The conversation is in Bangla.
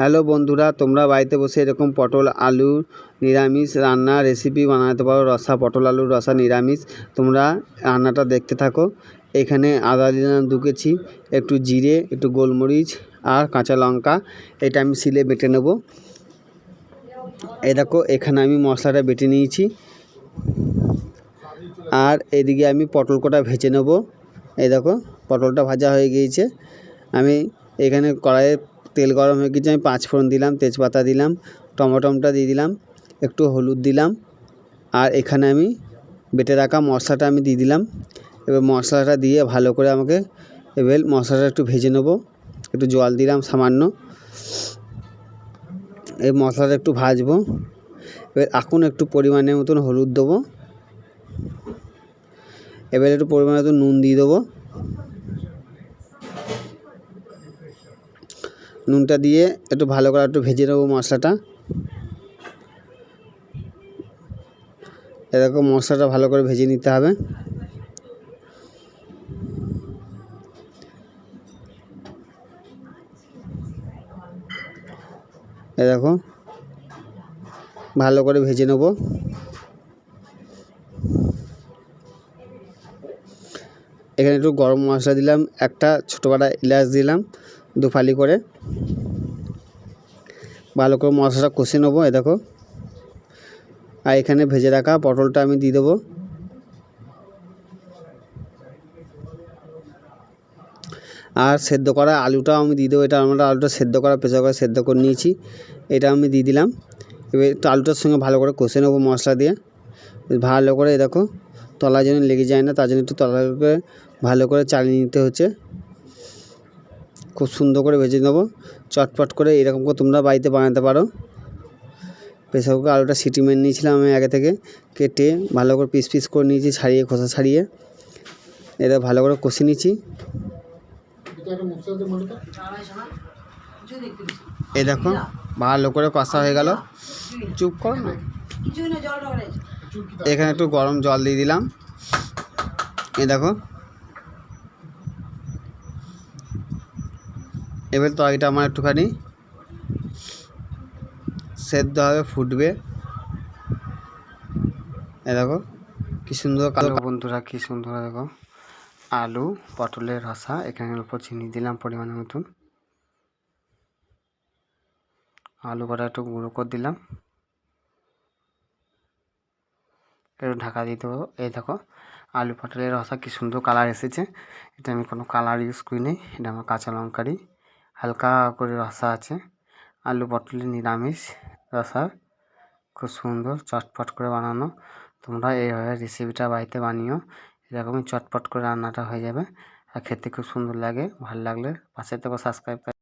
হ্যালো বন্ধুরা, তোমরা বাড়িতে বসে এরকম পটল, আলু, নিরামিষ রান্না রেসিপি বানাতে পারো, রসা, পটল আলুর রসা, নিরামিষ। তোমরা রান্নাটা দেখতে থাকো। এখানে আদা দিলাম কেজি একটু জিরে, একটু গোলমরিচ আর কাঁচা লঙ্কা। এটা আমি শিলে বেটে নেব। এই দেখো, এখানে আমি মশলাটা বেটে নিয়েছি। আর এদিকে আমি পটল কটা ভেজে নেব। এই দেখো, পটলটা ভাজা হয়ে গিয়েছে। আমি এখানে কড়াইয়ে তেল গরম হয়ে গেছে, আমি পাঁচ ফোড়ন দিলাম, তেজপাতা দিলাম টমেটোমটা দিয়ে দিলাম, একটু হলুদ দিলাম, আর এখানে আমি বেটে রাখা মশলাটা আমি দিয়ে দিলাম। এবার মশলাটা দিয়ে ভালো করে আমাকে এবার মশলাটা একটু ভেজে নেব, একটু জল দিলাম সামান্য। এই মশলাটা একটু ভাজবো, এবার এখন একটু পরিমাণের মতন হলুদ দেবো। এবার একটু পরিমাণ মতো নুন দিয়ে দেবো। নুনটা দিয়ে একটু ভালো করে একটু ভেজে নেব মশলাটা। এরকম মশলাটা ভালো করে ভেজে নিতে হবে। দেখো ভালো করে ভেজে নেব। এখানে একটু গরম মশলা দিলাম, একটা ছোটো পাটা এলাচ দিলাম। দু ফালি করে। ভালো করে মশলাটা কষে নেব, এ দেখো। আর এখানে ভেজে রাখা পটলটা আমি দিয়ে দেবো। আর সেদ্ধ করা আলুটাও আমি দিয়ে দেবো। এটা আমরা আলুটা সেদ্ধ করা, প্রেসার করে সেদ্ধ করে নিয়েছি। এটা আমি দিয়ে দিলাম। এবার একটু আলুটার সঙ্গে ভালো করে কষে নেব মশলা দিয়ে। ভালো করে দেখো তলা যেন লেগে যায় না, তার জন্য একটু তলা করে ভালো করে চালিয়ে নিতে হচ্ছে। খুব সুন্দর করে ভেজে নেব। চটপট করে এরকম করে তোমরা বাড়িতে বানাতে পারো। প্রেসার কুকার আলুটা সিটি মেরে নিয়েছিলাম আমি আগে থেকে। কেটে ভালো করে পিস পিস করে নিয়েছি ছাড়িয়ে, খোসা ছাড়িয়ে। এটা ভালো করে কষে নিয়েছি। এই দেখো, ভালো করে কষা হয়ে গেল। চুপ করো না। এখানে একটু গরম জল দিয়ে দিলাম। এ দেখো এবার তরকারিটা আমার একটুখানি সেদ্ধ হবে ফুটবে। এ দেখো কী সুন্দর কালো বন্ধুরা কী সুন্দর দেখো। আলু পটলের রসা এখানে অল্প চিনি দিলাম পরিমাণের মতন। আলু কটা একটু গুঁড়ো করে দিলাম। একটু ঢাকা দিয়ে দেবো। এই দেখো আলু পটলের রসা কী সুন্দর কালার এসেছে। এটা আমি কোনো কালার ইউজ করি করিনি এটা আমার কাঁচা লঙ্কারই। হালকা করে রসা আছে। আলু পটলের নিরামিষ রসা। খুব সুন্দর, চটপট করে বানানো। তোমরা এইভাবে রেসিপিটা বাড়িতে বানিও। এরকমই চটপট করে রান্নাটা হয়ে যাবে। আর খেতে খুব সুন্দর লাগে। ভালো লাগলে পাশে থেকে সাবস্ক্রাইব